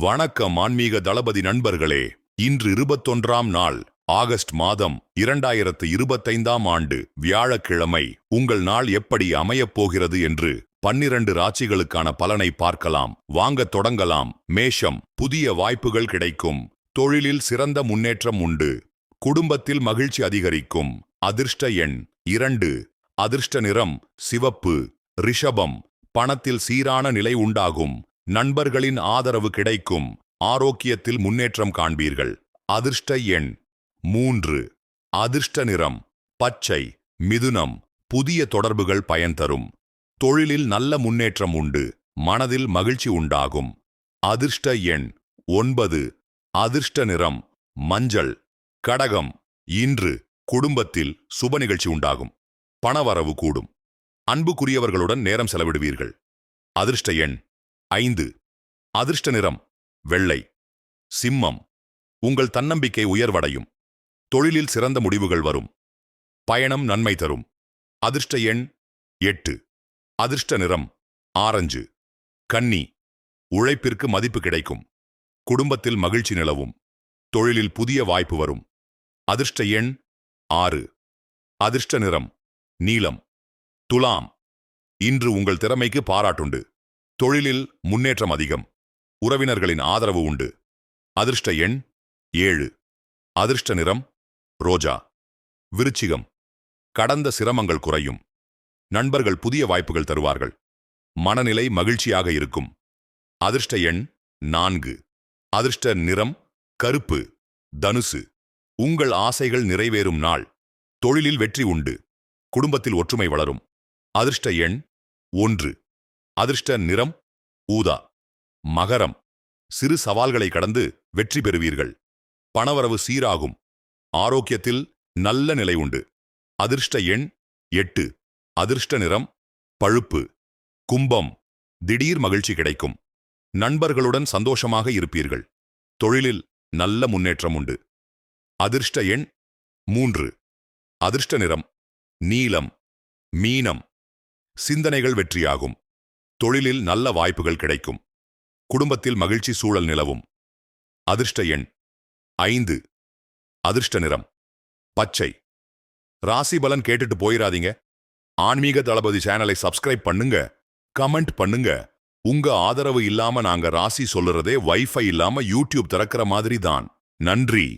வணக்கம் ஆன்மீக தளபதி நண்பர்களே. இன்று இருபத்தொன்றாம் நாள் ஆகஸ்ட் மாதம் இரண்டாயிரத்து இருபத்தைந்தாம் ஆண்டு வியாழக்கிழமை. உங்கள் நாள் எப்படி அமையப் போகிறது என்று பன்னிரண்டு ராசிகளுக்கான பலனை பார்க்கலாம். வாங்க தொடங்கலாம். மேஷம் புதிய வாய்ப்புகள் கிடைக்கும். தொழிலில் சிறந்த முன்னேற்றம் உண்டு. குடும்பத்தில் மகிழ்ச்சி அதிகரிக்கும். அதிர்ஷ்ட எண் இரண்டு. அதிர்ஷ்ட நிறம் சிவப்பு. ரிஷபம் பணத்தில் சீரான நிலை உண்டாகும். நண்பர்களின் ஆதரவு கிடைக்கும். ஆரோக்கியத்தில் முன்னேற்றம் காண்பீர்கள். அதிர்ஷ்ட எண் மூன்று. அதிர்ஷ்ட நிறம் பச்சை. மிதுனம் புதிய தொடர்புகள் பயன் தரும். தொழிலில் நல்ல முன்னேற்றம் உண்டு. மனதில் மகிழ்ச்சி உண்டாகும். அதிர்ஷ்ட எண் ஒன்பது. அதிர்ஷ்ட நிறம் மஞ்சள். கடகம் இன்று குடும்பத்தில் சுப நிகழ்ச்சி உண்டாகும். பணவரவு கூடும். அன்புக்குரியவர்களுடன் நேரம் செலவிடுவீர்கள். அதிர்ஷ்ட எண் ஐந்து. அதிர்ஷ்ட நிறம் வெள்ளை. சிம்மம் உங்கள் தன்னம்பிக்கை உயர்வடையும். தொழிலில் சிறந்த முடிவுகள் வரும். பயணம் நன்மை தரும். அதிர்ஷ்ட எண் எட்டு. அதிர்ஷ்ட நிறம் ஆரஞ்சு. கன்னி உழைப்பிற்கு மதிப்பு கிடைக்கும். குடும்பத்தில் மகிழ்ச்சி நிலவும். தொழிலில் புதிய வாய்ப்பு வரும். அதிர்ஷ்ட எண் ஆறு. அதிர்ஷ்ட நிறம் நீலம். துலாம் இன்று உங்கள் திறமைக்கு பாராட்டுண்டு. தொழிலில் முன்னேற்றம் அதிகம். உறவினர்களின் ஆதரவு உண்டு. அதிர்ஷ்ட எண் ஏழு. அதிர்ஷ்ட நிறம் ரோஜா. விருச்சிகம். கடந்த சிரமங்கள் குறையும். நண்பர்கள் புதிய வாய்ப்புகள் தருவார்கள். மனநிலை மகிழ்ச்சியாக இருக்கும். அதிர்ஷ்ட எண் நான்கு. அதிர்ஷ்ட நிறம் கருப்பு. தனுசு. உங்கள் ஆசைகள் நிறைவேறும் நாள். தொழிலில் வெற்றி உண்டு. குடும்பத்தில் ஒற்றுமை வளரும். அதிர்ஷ்ட எண் ஒன்று. அதிர்ஷ்ட நிறம் ஊதா. மகரம். சிறு சவால்களை கடந்து வெற்றி பெறுவீர்கள். பணவரவு சீராகும். ஆரோக்கியத்தில் நல்ல நிலை உண்டு. அதிர்ஷ்ட எண் எட்டு. அதிர்ஷ்ட நிறம் பழுப்பு. கும்பம். திடீர் மகிழ்ச்சி கிடைக்கும். நண்பர்களுடன் சந்தோஷமாக இருப்பீர்கள். தொழிலில் நல்ல முன்னேற்றம் உண்டு. அதிர்ஷ்ட எண் மூன்று. அதிர்ஷ்ட நிறம் நீலம் மீனம். சிந்தனைகள் வெற்றியாகும். தொழிலில் நல்ல வாய்ப்புகள் கிடைக்கும். குடும்பத்தில் மகிழ்ச்சி சூழல் நிலவும். அதிர்ஷ்ட எண் ஐந்து. அதிர்ஷ்ட நிறம் பச்சை. ராசி பலன் கேட்டுட்டு போயிடாதீங்க ஆன்மீக தளபதி சேனலை சப்ஸ்கிரைப் பண்ணுங்க. கமெண்ட் பண்ணுங்க. உங்க ஆதரவு இல்லாம நாங்க ராசி சொல்லுறதே வைஃபை இல்லாம யூடியூப் திறக்கிற மாதிரி தான். நன்றி.